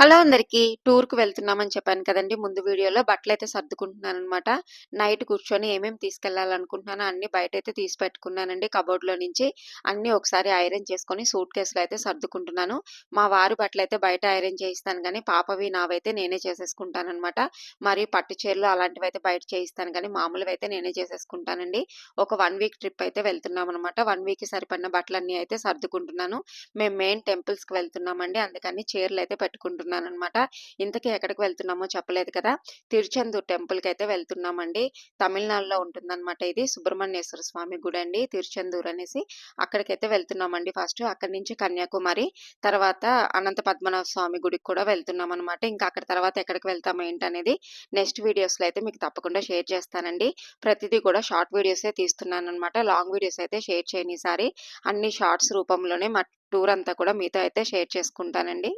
Hello అందరికీ. టూర్‌కి వెళ్తున్నామని చెప్పాను కదండీ! ముందు వీడియోలో. సర్దుకుంటున్నాను అన్నమాట నైట్ కూర్చొని ఏమేమి తీసుకెళ్ళాలనుకుంటున్నానో అన్ని బయట బయటైతే తీసి పెట్టుకున్నానండి కబోర్డ్‌లో నుంచి. అన్నీ ఒకసారి ఐరన్ చేసుకొని సూట్ కేసులు అయితే సర్దుకుంటున్నాను. మా వారి అయితే బయట ఐరన్ చేయిస్తాను కానీ పాపవి, నావైతే నేనే చేసేసుకుంటాననమాట. మరియు పట్టు చీరలు అలాంటివి అయితే బయట చేయిస్తాను కానీ మామూలుగా అయితే నేనే చేసేసుకుంటానండి. ఒక వన్ వీక్ ట్రిప్ అయితే వెళ్తున్నాం అనమాట వన్ వీక్‌కి సరిపడిన బట్టలన్నీ అయితే సర్దుకుంటున్నాను. మేము మెయిన్ టెంపుల్స్‌కి వెళ్తున్నామండి. అందుకని చీరలైతే అనమాట ఇంతకీ ఎక్కడికి వెళ్తున్నామో చెప్పలేదు కదా! తిరుచెందూర్ టెంపుల్‌కైతే వెళ్తున్నామండి. తమిళనాడులో ఉంటుందన్నమాట ఇది. సుబ్రహ్మణ్యేశ్వర స్వామి గుడి అండి తిరుచెందూర్ అనేసి. అక్కడికైతే వెళ్తున్నామండి ఫస్ట్ అక్కడి నుంచి కన్యాకుమారి, తర్వాత అనంత పద్మనాభ స్వామి గుడికి కూడా వెళ్తున్నాం అనమాట ఇంకా అక్కడ తర్వాత ఎక్కడికి వెళ్తాము ఏంటనేది నెక్స్ట్ వీడియోస్‌లో అయితే మీకు తప్పకుండా షేర్ చేస్తానండి. ప్రతిదీ కూడా షార్ట్ వీడియోసే తీస్తున్నాననమాట. లాంగ్ వీడియోస్ అయితే షేర్ చేయను ఈసారి. అన్ని షార్ట్స్ రూపంలోనే మా టూర్ అంతా కూడా మీతో అయితే షేర్ చేసుకుంటానండి.